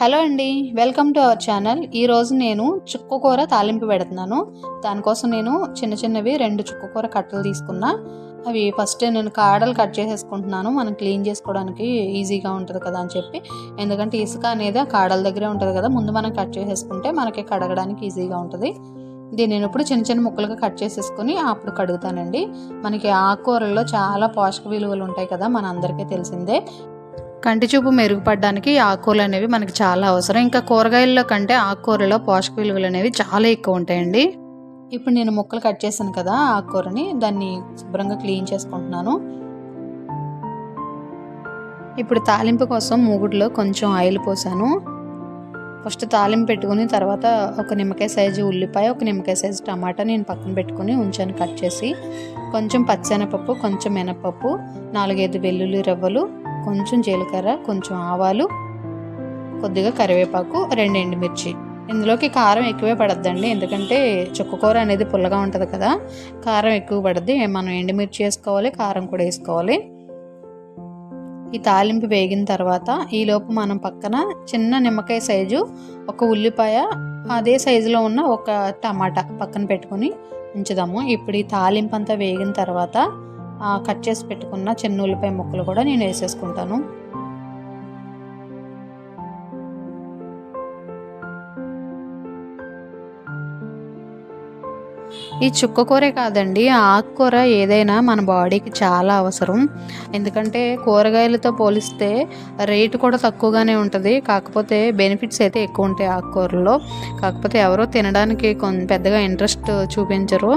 Hello అండి welcome to our channel. ఈరోజు నేను చుక్కకూర తాలింపు పెడుతున్నాను. దానికోసం నేను చిన్న చిన్నవి రెండు చుక్కకూర కట్టలు తీసుకున్నా. అవి ఫస్ట్ నేను కాడలు కట్ చేసేసుకుంటున్నాను. మనం క్లీన్ చేసుకోవడానికి ఈజీగా ఉంటుంది కదా అని చెప్పి. ఎందుకంటే ఇసుక అనేది ఆ కాడల దగ్గరే ఉంటుంది కదా. ముందు మనం కట్ చేసేసుకుంటే మనకి కడగడానికి ఈజీగా ఉంటుంది. దీన్ని నేను ఇప్పుడు చిన్న చిన్న ముక్కలుగా కట్ చేసేసుకొని అప్పుడు కడుగుతానండి. మనకి ఆకుకూరల్లో చాలా పోషక విలువలు ఉంటాయి కదా మన అందరికీ తెలిసిందే. కంటి చూపు మెరుగుపడడానికి ఆకుకూరలు అనేవి మనకి చాలా అవసరం. ఇంకా కూరగాయల్లో కంటే ఆకుకూరలో పోషక విలువలు అనేవి చాలా ఎక్కువ ఉంటాయండి. ఇప్పుడు నేను ముక్కలు కట్ చేశాను కదా ఆకుకూరని దాన్ని శుభ్రంగా క్లీన్ చేసుకుంటున్నాను. ఇప్పుడు తాలింపు కోసం మూగుడులో కొంచెం ఆయిల్ పోసాను. ఫస్ట్ తాలింపు పెట్టుకుని తర్వాత ఒక నిమ్మకాయ సైజు ఉల్లిపాయ ఒక నిమ్మకాయ సైజు టమాటా నేను పక్కన పెట్టుకుని ఉంచాను కట్ చేసి. కొంచెం పచ్చెనపప్పు కొంచెం మినపప్పు నాలుగైదు వెల్లుల్లి రవ్వలు కొంచెం జీలకర్ర కొంచెం ఆవాలు కొద్దిగా కరివేపాకు రెండు ఎండుమిర్చి. ఇందులోకి కారం ఎక్కువే పడద్దండి. ఎందుకంటే చుక్కకూర అనేది పుల్లగా ఉంటుంది కదా. కారం ఎక్కువ పడద్ది. మనం ఎండుమిర్చి వేసుకోవాలి కారం కూడా వేసుకోవాలి. ఈ తాలింపు వేగిన తర్వాత ఈలోపు మనం పక్కన చిన్న నిమ్మకాయ సైజు ఒక ఉల్లిపాయ అదే సైజులో ఉన్న ఒక టమాటా పక్కన పెట్టుకొని ఉంచుదాము. ఇప్పుడు ఈ తాలింపు అంతా వేగిన తర్వాత కట్ చేసి పెట్టుకున్న చిన్న ఉల్లిపాయ ముక్కలు కూడా నేను వేసేసుకుంటాను. ఈ చుక్కకూరే కాదండి ఆకుకూర ఏదైనా మన బాడీకి చాలా అవసరం. ఎందుకంటే కూరగాయలతో పోలిస్తే రేటు కూడా తక్కువగానే ఉంటుంది. కాకపోతే బెనిఫిట్స్ అయితే ఎక్కువ ఉంటాయి ఆకుకూరలో కాకపోతే ఎవరో తినడానికి కొంత పెద్దగా ఇంట్రెస్ట్ చూపించరు.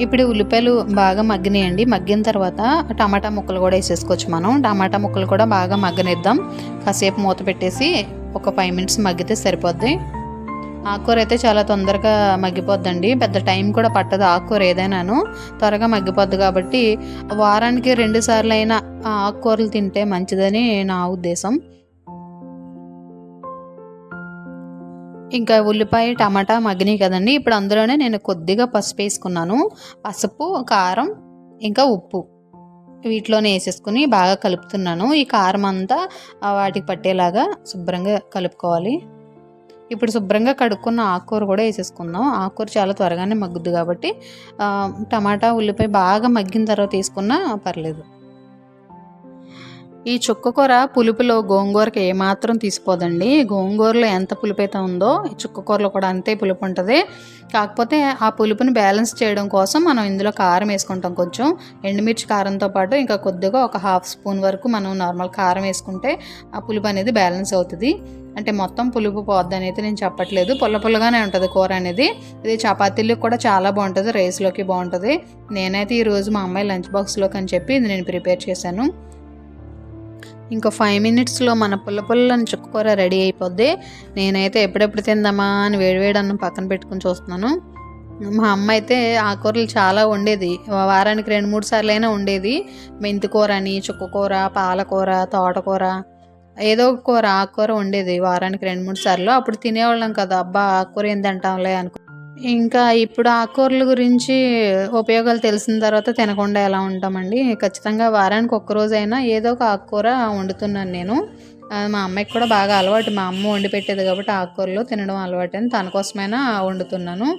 ఇప్పుడు ఉల్లిపాయలు బాగా మగ్గినాయండి. మగ్గిన తర్వాత టమాటా ముక్కలు కూడా వేసేసుకోవచ్చు మనం. టమాటా ముక్కలు కూడా బాగా మగ్గనిద్దాం. కాసేపు మూత పెట్టేసి ఒక ఫైవ్ మినిట్స్ మగ్గితే సరిపోద్ది. ఆకుకూర అయితే చాలా తొందరగా మగ్గిపోద్దండి. పెద్ద టైం కూడా పట్టదు ఆకుకూర ఏదైనాను. త్వరగా మగ్గిపోద్ది కాబట్టి వారానికి రెండు సార్లు అయినా ఆకుకూరలు తింటే మంచిదని నా ఉద్దేశం. ఇంకా ఉల్లిపాయ టమాటా మగ్గినాయి కదండి. ఇప్పుడు అందులోనే నేను కొద్దిగా పసుపు వేసుకున్నాను. పసుపు కారం ఇంకా ఉప్పు వీటిలోనే వేసేసుకుని బాగా కలుపుతున్నాను. ఈ కారం అంతా వాటికి పట్టేలాగా శుభ్రంగా కలుపుకోవాలి. ఇప్పుడు శుభ్రంగా కడుక్కున్న ఆకుకూర కూడా వేసేసుకుందాం. ఆకుకూర చాలా త్వరగానే మగ్గుద్ది కాబట్టి టమాటా ఉల్లిపాయ బాగా మగ్గిన తర్వాత తీసుకున్నా పర్లేదు. ఈ చుక్కకూర పులుపులో గోంగూరకి ఏమాత్రం తీసిపోదండి గోంగూరలో ఎంత పులుపు అయితే ఉందో ఈ చుక్కకూరలో కూడా అంతే పులుపు ఉంటుంది. కాకపోతే ఆ పులుపుని బ్యాలెన్స్ చేయడం కోసం మనం ఇందులో కారం వేసుకుంటాం కొంచెం. ఎండుమిర్చి కారంతో పాటు ఇంకా కొద్దిగా ఒక హాఫ్ స్పూన్ వరకు మనం నార్మల్ కారం వేసుకుంటే ఆ పులుపు అనేది బ్యాలెన్స్ అవుతుంది. అంటే మొత్తం పులుపు పోద్ది అయితే నేను చెప్పట్లేదు. పుల్ల పుల్లగానే ఉంటుంది కూర అనేది. ఇది చపాతీలకు కూడా చాలా బాగుంటుంది రైస్లోకి బాగుంటుంది. నేనైతే ఈరోజు మా అమ్మాయి లంచ్ బాక్స్లోకి అని చెప్పి ఇది నేను ప్రిపేర్ చేశాను. ఇంకో ఫైవ్ మినిట్స్లో మన పుల్ల పుల్లని చుక్కకూర రెడీ అయిపోద్ది. నేనైతే ఎప్పుడెప్పుడు తిందామా అని వేడివేడి అన్నం పక్కన పెట్టుకుని చూస్తున్నాను. మా అమ్మ అయితే ఆకుకూరలు చాలా వండేది. వారానికి రెండు మూడు సార్లు అయినా ఉండేది మెంతికూర అని చుక్కకూర పాలకూర తోటకూర ఏదో ఒక కూర ఆకుకూర ఉండేది వారానికి రెండు మూడు సార్లు. అప్పుడు తినేవాళ్ళం కదా అబ్బా ఆకుకూర ఏంటంటాంలే అనుకో ఇంకా ఇప్పుడు ఆకుకూరల గురించి ఉపయోగాలు తెలిసిన తర్వాత తినకుండా ఎలా ఉంటామండి? ఖచ్చితంగా వారానికి ఒక్కరోజైనా ఏదో ఒక ఆకుకూర వండుతున్నాను నేను. మా అమ్మాయికి కూడా బాగా అలవాటు. మా అమ్మ వండి పెట్టేది కాబట్టి ఆకుకూరలు తినడం అలవాటు అని తన కోసమైనా వండుతున్నాను.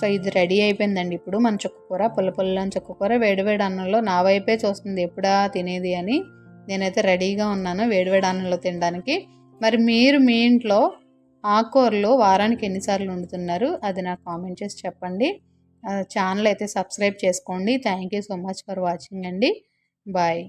సో ఇది రెడీ అయిపోయిందండి ఇప్పుడు. మన చుక్కకూర పుల్ల పుల్లని చుక్కకూర వేడివేడి అన్నంలో నా వైపే చూస్తుంది. ఎప్పుడా తినేది అని. నేనైతే రెడీగా ఉన్నాను వేడివేడి అన్నంలో తినడానికి. మరి మీరు మీ ఇంట్లో ఆకూరలో వారానికి ఎన్నిసార్లు వండుతున్నారు? అది నాకు కామెంట్ చేసి చెప్పండి. ఛానల్ అయితే సబ్స్క్రైబ్ చేసుకోండి. Thank you so much for watching అండి. బాయ్.